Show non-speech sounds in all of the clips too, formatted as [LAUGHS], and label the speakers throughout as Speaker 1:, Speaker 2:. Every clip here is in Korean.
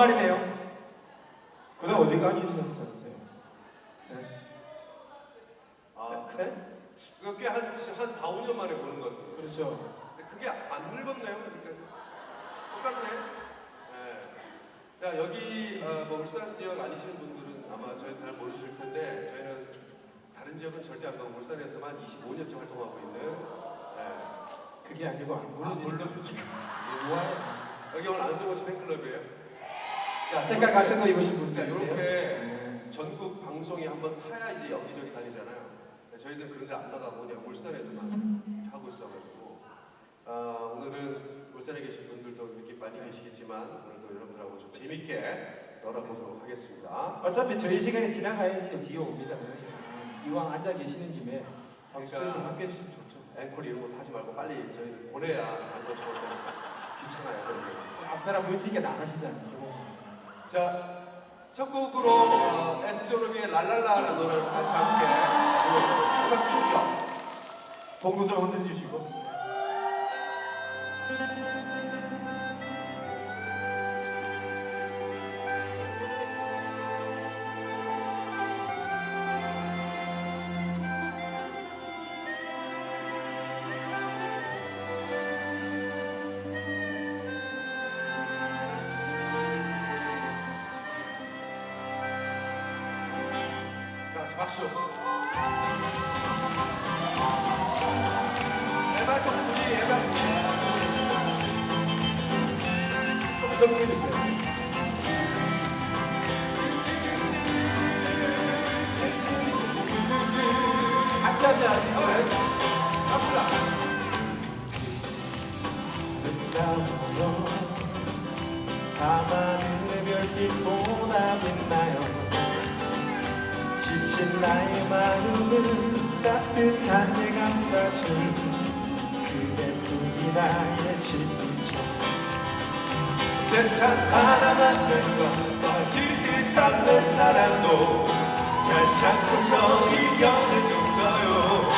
Speaker 1: 반말이네요. 그다음 어디 가주셨었어요? 네.
Speaker 2: 아,
Speaker 1: 네?
Speaker 2: 그거 꽤 한 한 4, 5년 만에 보는 것 같아요.
Speaker 1: 그렇죠.
Speaker 2: 근데 그게 안 늙었네요, 지금. 똑같네. 네. 자, 여기 어, 뭐 울산 지역 아니시는 분들은 아마 저희 잘 모르실 텐데 저희는 다른 지역은 절대 안 가고 울산에서만 25년째 활동하고 있는 네.
Speaker 1: 그게 아니고 안
Speaker 2: 아,
Speaker 1: 부르는
Speaker 2: 물론
Speaker 1: 지금 뭐야?
Speaker 2: 여기 오늘 안성호 씨 팬클럽이에요. 자,
Speaker 1: 색깔 같은 거 입으신
Speaker 2: 자,
Speaker 1: 분들이세요?
Speaker 2: 이렇게
Speaker 1: 네.
Speaker 2: 전국 방송이 한번 타야 이제 여기저기 다니잖아요. 저희들 그런 데 안 나가고 그냥 울산에서만 하고 있어가지고 아, 오늘은 울산에 계신 분들도 이렇게 많이 계시겠지만 오늘도 여러분들하고 좀 재밌게 놀아보도록 하겠습니다.
Speaker 1: 어차피 저희 시간이 지나가야지 뒤에 옵니다. 이왕 앉아 계시는 김에 박수에서
Speaker 2: 그러니까-
Speaker 1: 함께 해주시면 좋죠.
Speaker 2: 앵콜 이런 거 하지 말고 빨리 저희들 보내야 안서 저는 귀찮아요. 그러면.
Speaker 1: 앞 사람 물지게 나가시지 않으세요?
Speaker 2: 자, 첫 곡으로 어, 에스조르비의 랄랄라라는 노래를 같이 함께 주시죠.
Speaker 1: 봉도 좀 흔들어 주시고.
Speaker 2: 박수. 에발 좀 부디 에발.
Speaker 1: 좀더 해주세요. 같이 하세요, 하세요.
Speaker 2: 갑시다.
Speaker 1: 아름다워요 밤하늘의 별빛보다 빛나 요 지친 나의 마음을 따뜻하게 감싸준 그대뿐이 나의 진정. 세찬 바람 앞에서 꺼질 듯한 내 사랑도 잘 참고서 이겨내줬어요.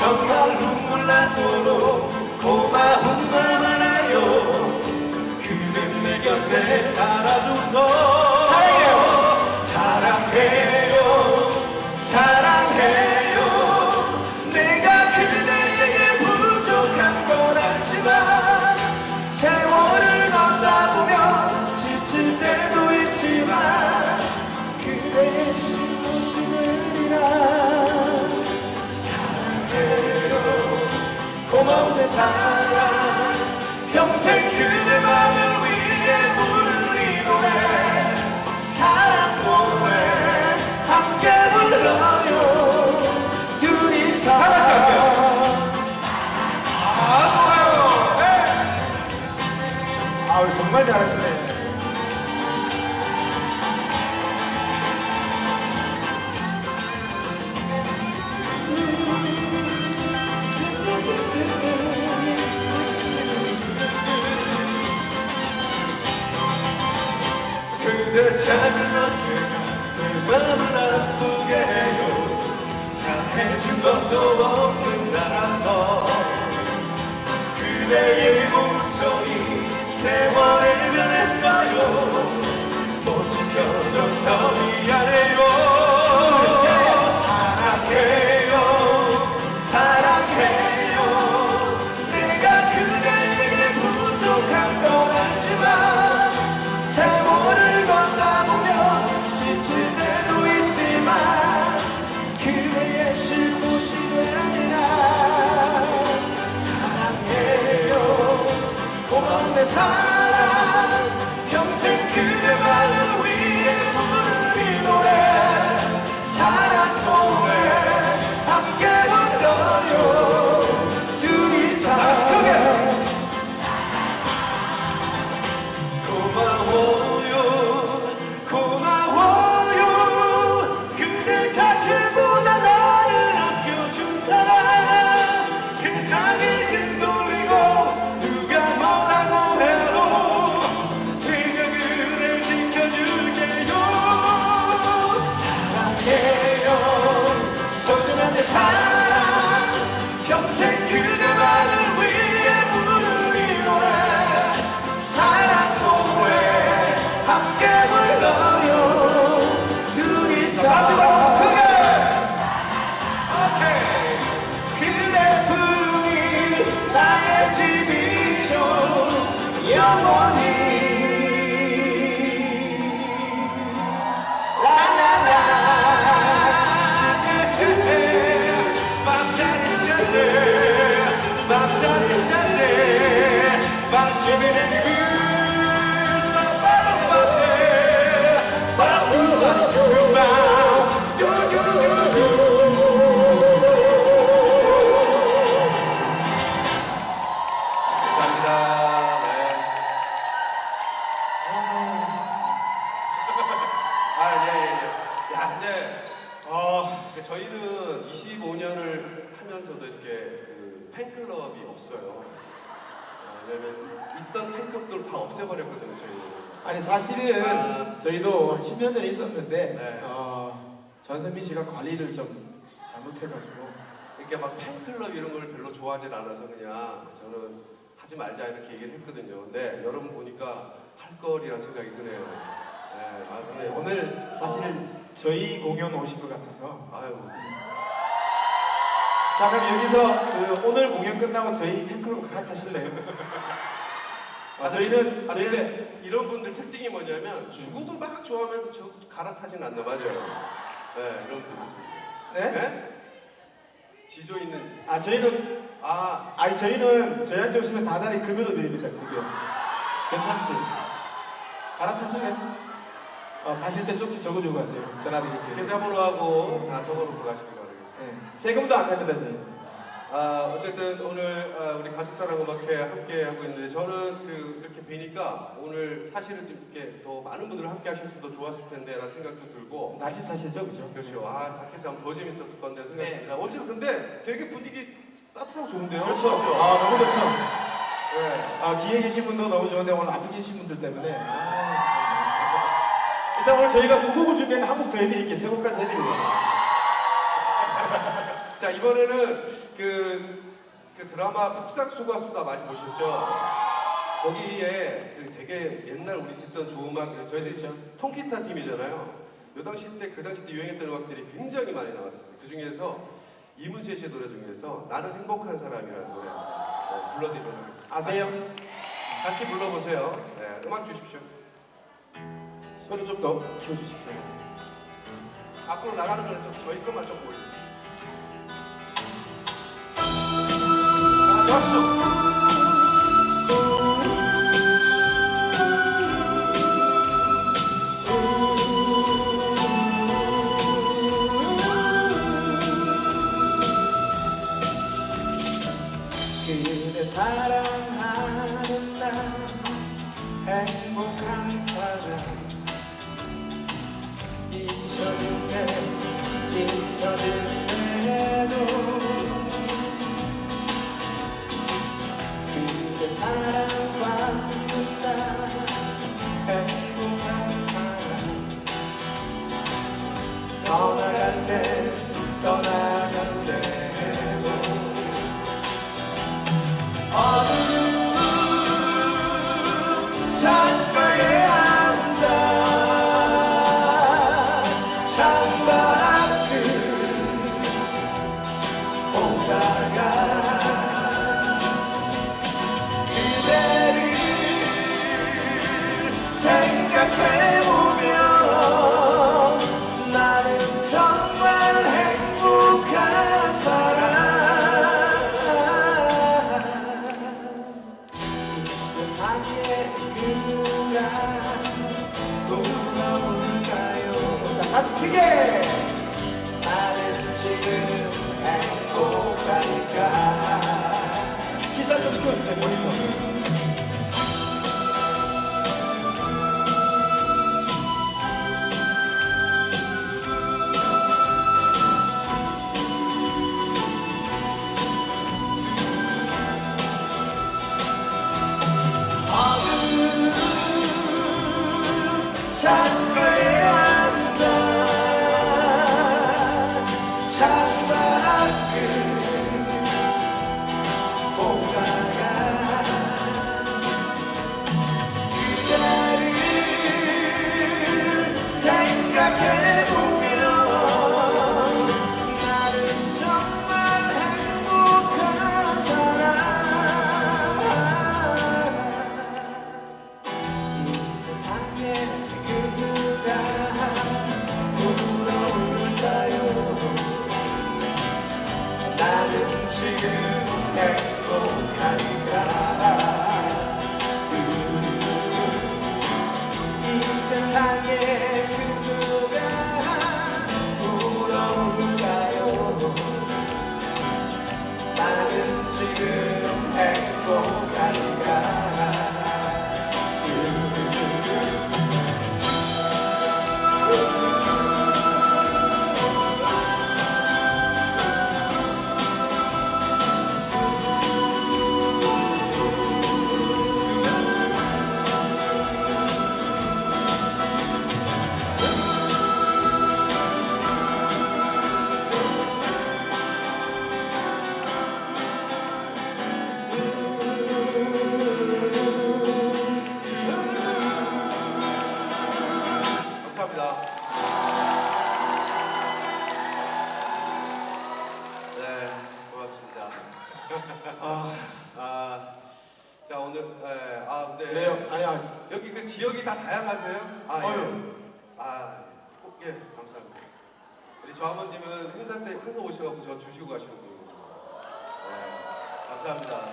Speaker 1: 정말 눈물 나도록 고마운 맘 알아요. 그는 내 곁에 살아줘서 사랑해요. 사랑해 사랑 평생 그대 마음을 위해 부르는 이 노래 사랑 노래 함께 불러요 둘이서 다 같이 할게요
Speaker 2: 아, 좋아요. 네.
Speaker 1: 아우 정말 잘하시네
Speaker 2: 찾은 어깨가 내 맘을 아프게 해요. 잘해준 것도 없는 나라서. 그대의 목소리 세월을 변했어요. 또 지켜줘서 미안해요 사랑 평생 그대만을 위해
Speaker 1: 있었는데
Speaker 2: 네.
Speaker 1: 어, 전선민 씨가 관리를 좀 잘못해가지고
Speaker 2: 이렇게 막 팬클럽 이런 걸 별로 좋아하진 않아서 그냥 저는 하지 말자 이렇게 얘기를 했거든요. 근데 여러분 보니까 할 거리란 생각이 드네요. 네, 아, 근데
Speaker 1: 네, 오늘 사실은 저희 공연 오신 것 같아서
Speaker 2: 아유,
Speaker 1: 자 그럼 여기서 그 오늘 공연 끝나고 저희 팬클럽 갈아타실래요? 아, 저희는
Speaker 2: 아,
Speaker 1: 저희는
Speaker 2: 이런 분들 특징이 뭐냐면 죽어도 막 좋아하면서 저 갈아타진 않나 맞아요. 네, 이런 분들 있습니다.
Speaker 1: 네?
Speaker 2: 네? 지조 있는
Speaker 1: 아 저희는
Speaker 2: 아
Speaker 1: 아니 저희는 저희한테 오시면 다달이 급여도 드립니다 급여 괜찮지? 갈아타실래요? 어, 가실 때 쪽지 적어주고 가세요 전화 드릴게요
Speaker 2: 계좌번호하고 다 적어놓고 가시기 바라겠습니다.
Speaker 1: 네. 세금도 안 냅니다 저희는
Speaker 2: 아, 어쨌든 오늘 아, 우리 가족사랑 음악회 함께 하고 있는데 저는 그 이렇게 뵈니까 오늘 사실은 좀 이렇게 더 많은 분들 함께 하셨으면 더 좋았을 텐데라는 생각도 들고
Speaker 1: 날씨 탓이죠 그죠?
Speaker 2: 그렇죠. 아 밖에서 하면 더 재밌었을 건데
Speaker 1: 네.
Speaker 2: 생각합니다. 어쨌든 근데 되게 분위기 따뜻하고 좋은데요.
Speaker 1: 그렇죠 아 너무 좋죠
Speaker 2: 네.
Speaker 1: 아 뒤에 계신 분도 너무 좋은데 오늘 앞에 계신 분들 때문에 아, 참. 일단 오늘 저희가 두 곡을 준비했는데 한곡더 해드릴게요 세 곡까지 해드릴게요
Speaker 2: 자 이번에는 그, 그 드라마 북삭소가 수다 많이 보셨죠? 거기에 그 되게 옛날 우리 듣던 좋은 음악 저희들
Speaker 1: 그렇죠.
Speaker 2: 통기타 팀이잖아요. 요 당시 때 그 당시 때 유행했던 음악들이 굉장히 많이 나왔었어요. 그 중에서 이문세 씨의 노래 중에서 나는 행복한 사람이라는 노래 네, 불러드리도록 하겠습니다.
Speaker 1: 아세요?
Speaker 2: 같이 불러보세요. 네, 음악 주십시오.
Speaker 1: 소리 좀 더 키워주십시오
Speaker 2: 앞으로 나가는 거는 좀 저희 것만 좀 보여주세요. 자, shot. 예, 감사합니다. 우리 조아버님은 행사 때 항상 오셔갖고 저 주시고 가시는 분이고. 네, 감사합니다.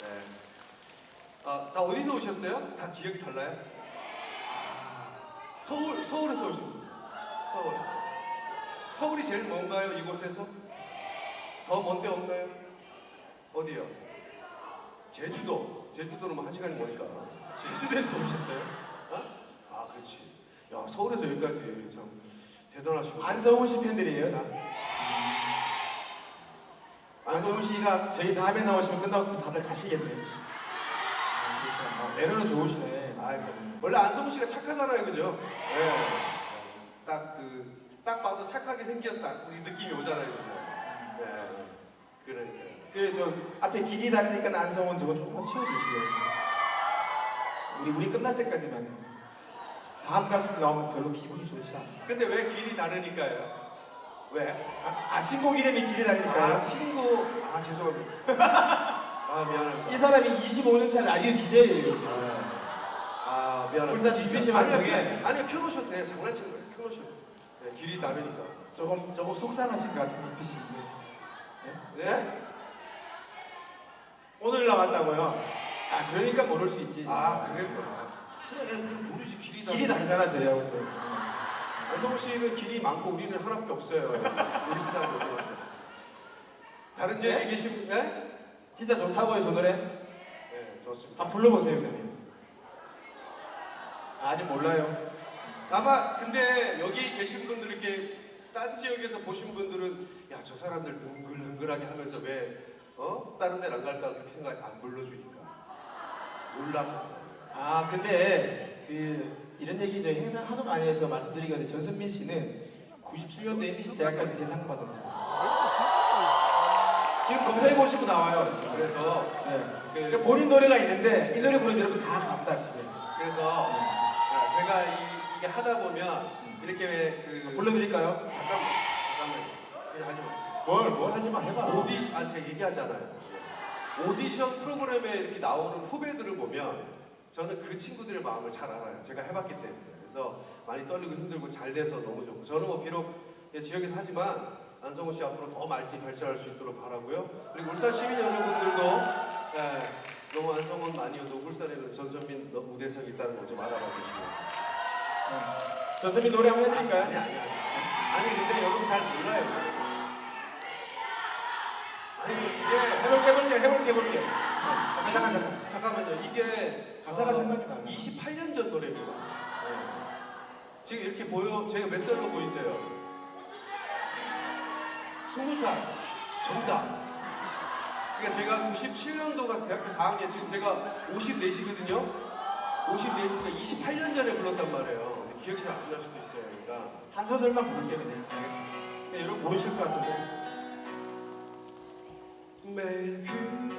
Speaker 2: 네. 아, 다 어디서 오셨어요? 다 지역이 달라요? 아, 서울, 서울에서 오신 분. 서울. 서울이 제일 먼가요, 이곳에서? 더 먼데 없나요? 어디요? 제주도. 제주도는 뭐한 시간이 머니까.
Speaker 1: 제주도에서 오셨어요?
Speaker 2: 어? 아, 그렇지. 야, 서울에서 여기까지 참 대단하시고.
Speaker 1: 안성훈 씨 팬들이에요, 다. 안성훈 씨가 저희 다음에 나오시면 끝나고 다들 가시겠네. 아, 그렇죠. 아, 매너는 좋으시네.
Speaker 2: 아, 원래 안성훈 씨가 착하잖아요, 그죠? 네. 딱 그, 딱 봐도 착하게 생겼다. 이 느낌이 오잖아요, 그죠? 네. 그러니까.
Speaker 1: 그, 저, 앞에 길이 다르니까 안성훈 저거 조금만 치워주시고요. 우리, 우리 끝날 때까지만. 다음 가수 나오면 별로 기분이 좋지 않아.
Speaker 2: 근데 왜 길이 다르니까요? 왜?
Speaker 1: 아, 아 신곡 이름이 길이 다르니까요.
Speaker 2: 아, 친구. 아, 죄송합니다. [LAUGHS] 아, 미안합니다.
Speaker 1: 이 사람이 25년차 라디오 DJ예요, 지금.
Speaker 2: 아, 미안합니다.
Speaker 1: 울산 GBC
Speaker 2: 아니요,
Speaker 1: 방송에.
Speaker 2: 켜- 아니요, 켜놓으셔도 돼요. 장난치는 거예요. 켜놓으셔도 돼요. 네, 길이 다르니까.
Speaker 1: 조금, 조금 속상하신 것 같은 눈빛이.
Speaker 2: 네?
Speaker 1: 오늘 나왔다고요? 아, 그러니까 모를 수 있지.
Speaker 2: 아, 그랬구나. 그 모르지, 길이 다르
Speaker 1: 길이 다르잖아, 저희하고 또.
Speaker 2: 안성우 씨는 길이 많고 우리는 하나밖에 없어요. 울산으로. 다른 지역에
Speaker 1: 네?
Speaker 2: 계신 분, 네?
Speaker 1: 진짜 좋다고요, 저 노래?
Speaker 2: 네, 좋습니다.
Speaker 1: 아, 불러보세요, 그러면. 아직 몰라요.
Speaker 2: 아마 근데 여기 계신 분들 이렇게 딴 지역에서 보신 분들은 야, 저 사람들 흥글흥글하게 하면서 왜 어? 다른 데를 안 갈까 그렇게 생각 안 불러주니까. 몰라서.
Speaker 1: 아, 근데 그 이런 얘기 저희 행사 하도 많이 해서 말씀드리거든요. 전선민 씨는 97년도 MBC 대학까지 대상 받았어요. 지금 검사해 보시고 나와요. 지금.
Speaker 2: 그래서
Speaker 1: 네.
Speaker 2: 그
Speaker 1: 그러니까 본인 노래가 있는데 이 노래 부르는 여러분 다 갑니다 지금.
Speaker 2: 그래서 아, 제가 이, 이게 하다 보면 이렇게 왜그
Speaker 1: 아, 불러드릴까요?
Speaker 2: 잠깐만 잠깐만 그냥 하지 마세요.
Speaker 1: 뭘, 뭘 하지 마, 해봐.
Speaker 2: 오디 아 제가 얘기하잖아요. 오디션 프로그램에 이렇게 나오는 후배들을 보면 저는 그 친구들의 마음을 잘 알아요. 제가 해봤기 때문에 그래서 많이 떨리고 힘들고 잘 돼서 너무 좋고 저는 뭐 비록 예, 지역에서 하지만 안성호 씨 앞으로 더 말지 발전할 수 있도록 바라고요. 그리고 울산 시민 여러분들도 예, 너무 안성호는 아니어도 울산에는 전선민 너- 우대성이 있다는 거좀 알아봐 주시고.
Speaker 1: 전선민 노래 한번
Speaker 2: 아니
Speaker 1: 해드릴까요?
Speaker 2: 아니 아니. 아니 근데 여러분 잘 몰라요. 아니 뭐 이게
Speaker 1: 해볼게, 해볼게, 해볼게, 해볼게. 잠깐, 잠깐.
Speaker 2: 잠깐만요. 이게
Speaker 1: 가사가
Speaker 2: 어,
Speaker 1: 생각이 나네.
Speaker 2: 28년 전 노래입니다. 네. 지금 이렇게 보여 제가 몇 살로 보이세요? 20살 정답. 그러니까 제가 97년도가 대학교 4학년 지금 제가 54시거든요. 54시니까 28년 전에 불렀단 말이에요. 근데 기억이 잘 안 날 수도 있어요. 그러니까
Speaker 1: 한 소절만 부를게요, 그냥. 알겠습니다. 네, 여러분 모르실 것 같은데.
Speaker 2: 매일 그려왔던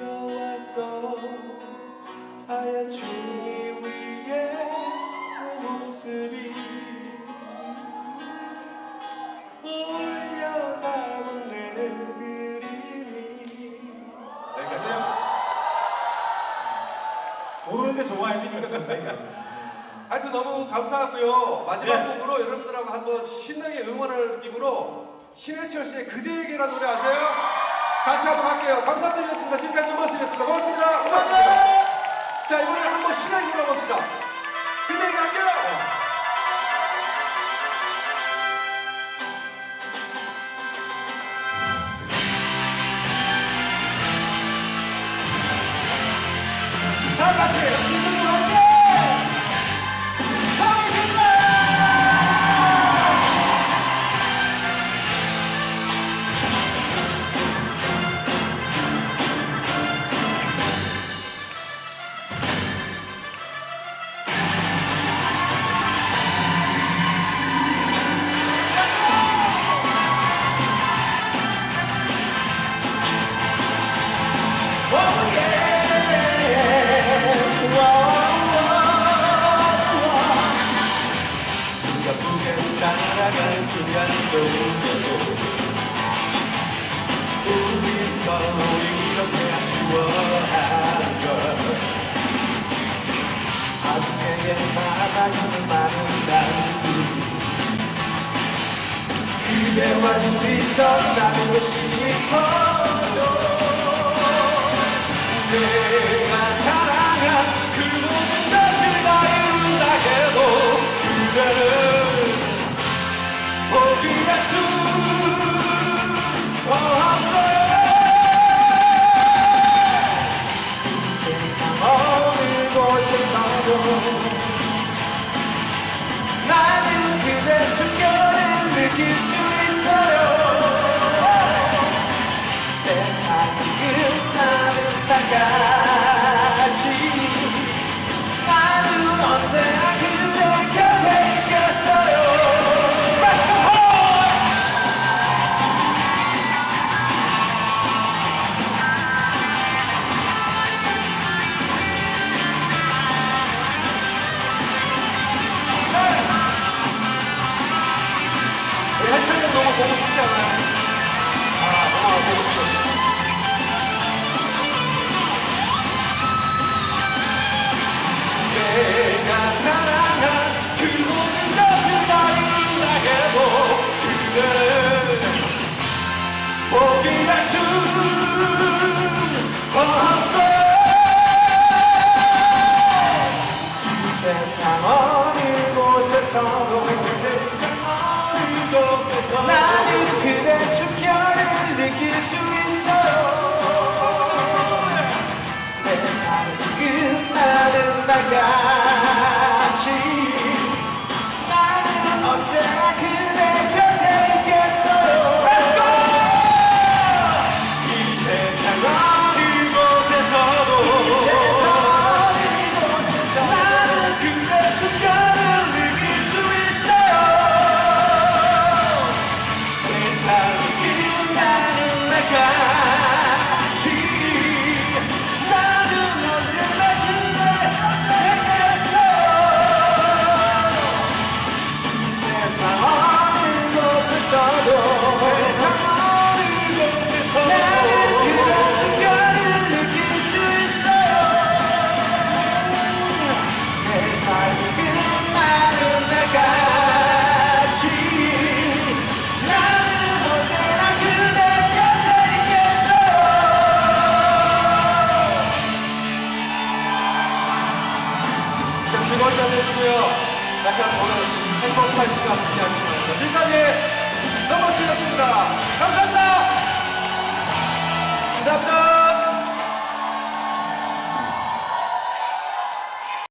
Speaker 2: 하얀 종이 위에 내 모습이 올려다본 내 그림이
Speaker 1: 아세요? 모르는데 좋아해 주니까 좋네.
Speaker 2: 하여튼 너무 감사하고요 마지막
Speaker 1: 네.
Speaker 2: 곡으로 여러분들하고 한번 신나게 응원하는 느낌으로 신해철 씨의 그대에게라는 노래 아세요? 같이 한번 할게요 감사드리겠습니다 지금까지 넘버스였습니다 고맙습니다 감사합니다 자 이번에 한번 신나게 불러봅시다
Speaker 1: 하나님 만난 그대와 둘이서 나누고 싶어
Speaker 2: like you
Speaker 1: 세상 어느 곳에서도 나는 그대 숨결을 느낄 수 있어요 내 삶이 끝나는 날까지